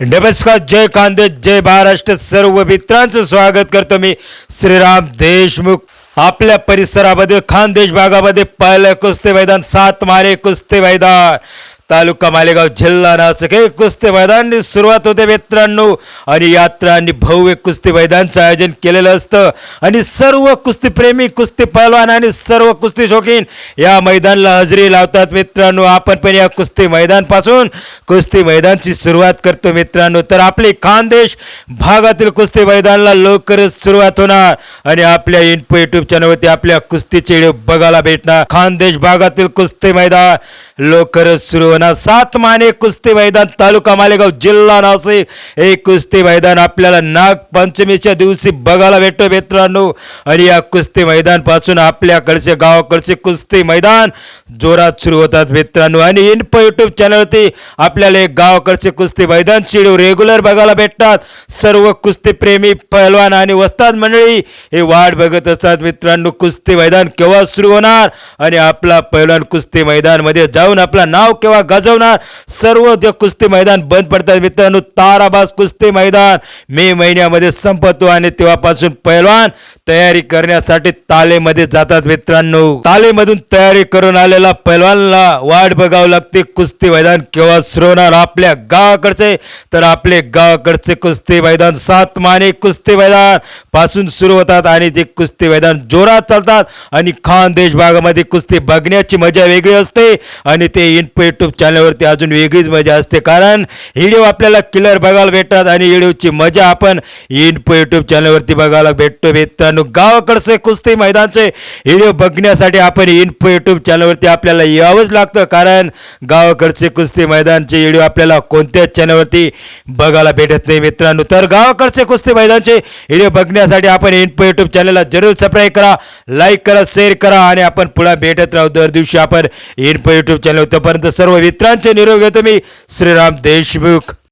नमस्कार जय कांदे जय महाराष्ट्र सर्व मित्रांचं स्वागत करतो मी श्रीराम देशमुख. आपल्या परिसरामध्ये खानदेश भागामध्ये पहिलं कुस्ती मैदान सात मारे कुस्ती मैदान. तालुका मालेगाव जिल्हा नाशिक. हे कुस्ती मैदाननी सुरुवात होते मित्रांनो. आणि यात्रा आणि भव्य कुस्ती मैदानचं आयोजन केलेलं असतं. आणि सर्व कुस्तीप्रेमी कुस्ती पहलवान आणि सर्व कुस्ती शौकीन या मैदानाला हजेरी लावतात मित्रांनो. आपण पण या कुस्ती मैदानपासून कुस्ती मैदानची सुरुवात करतो मित्रांनो. तर आपले खानदेश भागातील कुस्ती मैदानाला लवकरच सुरुवात होणार. आणि आपल्या इन्फो युट्यूब चॅनलवरती आपल्या कुस्तीचे व्हिडिओ बघायला भेटणार. खानदेश भागातील कुस्ती मैदान लवकरच सुरू होणार सात माने कुस्ती मैदान तालुका मालेगाव जिल्हा नाशिक. हे कुस्ती मैदान आपल्याला नागपंचमीच्या दिवशी बघायला भेटतो मित्रांनो. आणि या कुस्ती मैदानपासून आपल्याकडचे गावाकडचे कुस्ती मैदान जोरात सुरू होतात मित्रांनो. आणि इन्फो युट्यूब चॅनलवरती आपल्याला एक गावाकडचे कुस्ती मैदान चिडू रेग्युलर बघायला भेटतात. सर्व कुस्तीप्रेमी पहलवान आणि वस्ताद मंडळी हे वाट बघत असतात मित्रांनो. कुस्ती मैदान केव्हा सुरू होणार? आणि आपला पहलवान कुस्ती मैदानमध्ये जाऊन आपलं नाव केव्हा गाजवणार. सर्व जे कुस्ती मैदान बंद पडतात. मित्रांनो ताराबाज कुस्ती मैदान. मे महिन्यामध्ये संपतो आणि तेव्हापासून पैलवान तयारी करण्यासाठी तालेमध्ये जातात मित्रांनो. तालेमधून तयारी करून आलेला पैलवानला वाट बघावं लागते. कुस्ती मैदान केव्हा सुरवणार? आपल्या गावाकडचे. तर आपले गावाकडचे कुस्ती मैदान सात माने कुस्ती मैदानपासून सुरू होतात आणि ते कुस्ती मैदान जोरात चालतात आणि खानदेश भागामध्ये कुस्ती बघण्याची मजा वेगळी असते आणि ते इन्फो युट्यूब चॅनलवरती अजून वेगळीच मजा असते. कारण व्हिडिओ आपल्याला किलर बघायला भेटतात आणि व्हिडिओची मजा आपण इन्फो युट्यूब चॅनलवरती बघायला भेटतो. मित्रांनो गावाकडचे कुस्ती मैदानचे व्हिडिओ बघण्यासाठी आपण इन्फो युट्यूब चॅनलवरती आपल्याला यावंच लागतं. कारण गावाकडचे कुस्ती मैदानचे व्हिडिओ आपल्याला कोणत्याच चॅनलवरती बघायला भेटत नाही मित्रांनो. तर गावाकडचे कुस्ती मैदानचे व्हिडिओ बघण्यासाठी आपण इन्फो युट्यूब चॅनलला जरूर सबस्क्राईब करा लाईक करा शेअर करा आणि आपण पुढे भेटत राहू. दर दिवशी आपण इन्फो युट्यूब चॅनल तोपर्यंत सर्व मित्रांचे निरोप घेतो मी. श्रीराम देशमुख.